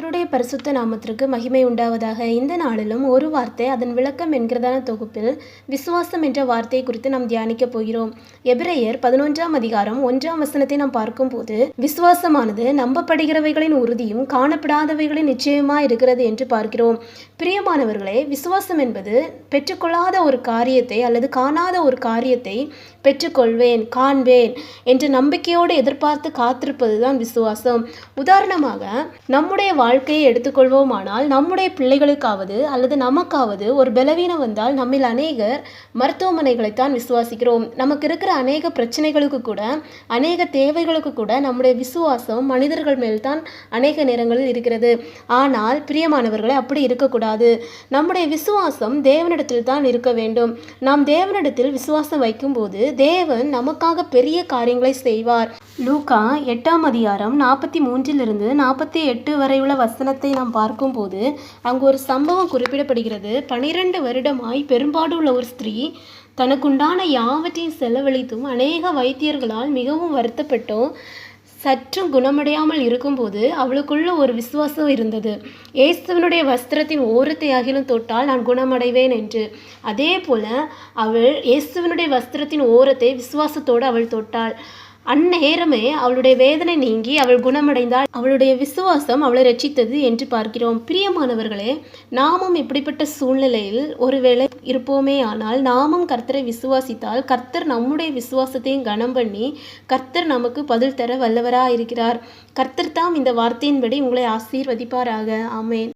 கர்த்தருடைய பரிசுத்த நாமத்திற்கு மகிமை உண்டாவதாக. இந்த நாளிலும் ஒரு வார்த்தை அதன் விளக்கம் என்கிறதான தொகுப்பில் விசுவாசம் என்ற வார்த்தையை குறித்து நாம் தியானிக்க போகிறோம். எபிரேயர் பதினொன்றாம் அதிகாரம் ஒன்றாம் வசனத்தை நாம் பார்க்கும்போது விசுவாசமானது நம்பப்படுகிறவைகளின் உறுதியும் காணப்படாதவைகளின் நிச்சயமாக இருக்கிறது என்று பார்க்கிறோம். பிரியமானவர்களே விசுவாசம் என்பது பெற்றுக்கொள்ளாத ஒரு காரியத்தை அல்லது காணாத ஒரு காரியத்தை பெற்றுக்கொள்வேன் காண்பேன் என்ற நம்பிக்கையோடு எதிர்பார்த்து காத்திருப்பது தான் விசுவாசம். உதாரணமாக நம்முடைய வாழ்க்கையை எடுத்துக்கொள்வோமானால் நம்முடைய பிள்ளைகளுக்காவது அல்லது நமக்காவது ஒரு பலவீனம் வந்தால் நம்மில் அநேகர் மருத்துவமனைகளைத்தான் விசுவாசிக்கிறோம். நமக்கு இருக்கிற அநேக பிரச்சனைகளுக்கு கூட அநேக தேவைகளுக்கு கூட நம்முடைய விசுவாசம் மனிதர்கள் மேல்தான் அநேக நேரங்களில் இருக்கிறது. ஆனால் பிரியமானவர்களை அப்படி இருக்கக்கூடாது. நம்முடைய விசுவாசம் தேவனிடத்தில் தான் இருக்க வேண்டும். நாம் தேவனிடத்தில் விசுவாசம் வைக்கும்போது தேவன் நமக்காக பெரிய காரியங்களை செய்வார். லூகா எட்டாம் அதிகாரம் நாற்பத்தி மூன்றிலிருந்து நாற்பத்தி எட்டு வரை உள்ள வசனத்தை நாம் பார்க்கும்போது அங்கு ஒரு சம்பவம் குறிப்பிடப்படுகிறது. பனிரெண்டு வருடமாய் பெரும்பாடு உள்ள ஒரு ஸ்திரீ தனக்குண்டான யாவற்றையும் செலவழித்தும் அநேக வைத்தியர்களால் மிகவும் வருத்தப்பட்டும் சற்றும் குணமடையாமல் இருக்கும்போது அவளுக்குள்ள ஒரு விசுவாசம் இருந்தது. இயேசுவனுடைய வஸ்திரத்தின் ஓரத்தை அகிலும் தொட்டால் நான் குணமடைவேன் என்று. அதே போல அவள் இயேசுவனுடைய வஸ்திரத்தின் ஓரத்தை விசுவாசத்தோடு அவள் தொட்டாள். அந்நேரமே அவளுடைய வேதனை நீங்கி அவள் குணமடைந்தாள். அவளுடைய விசுவாசம் அவளை ரட்சித்தது என்று பார்க்கிறோம். பிரியமானவர்களே நாமும் இப்படிப்பட்ட சூழ்நிலையில் ஒருவேளை இருப்போமே ஆனால் நாமும் கர்த்தரை விசுவாசித்தால் கர்த்தர் நம்முடைய விசுவாசத்தையும் கனம் பண்ணி கர்த்தர் நமக்கு பதில் தர வல்லவராக இருக்கிறார் கர்த்தர் தாம் இந்த வார்த்தையின்படி உங்களை ஆசீர்வதிப்பாராக. ஆமேன்.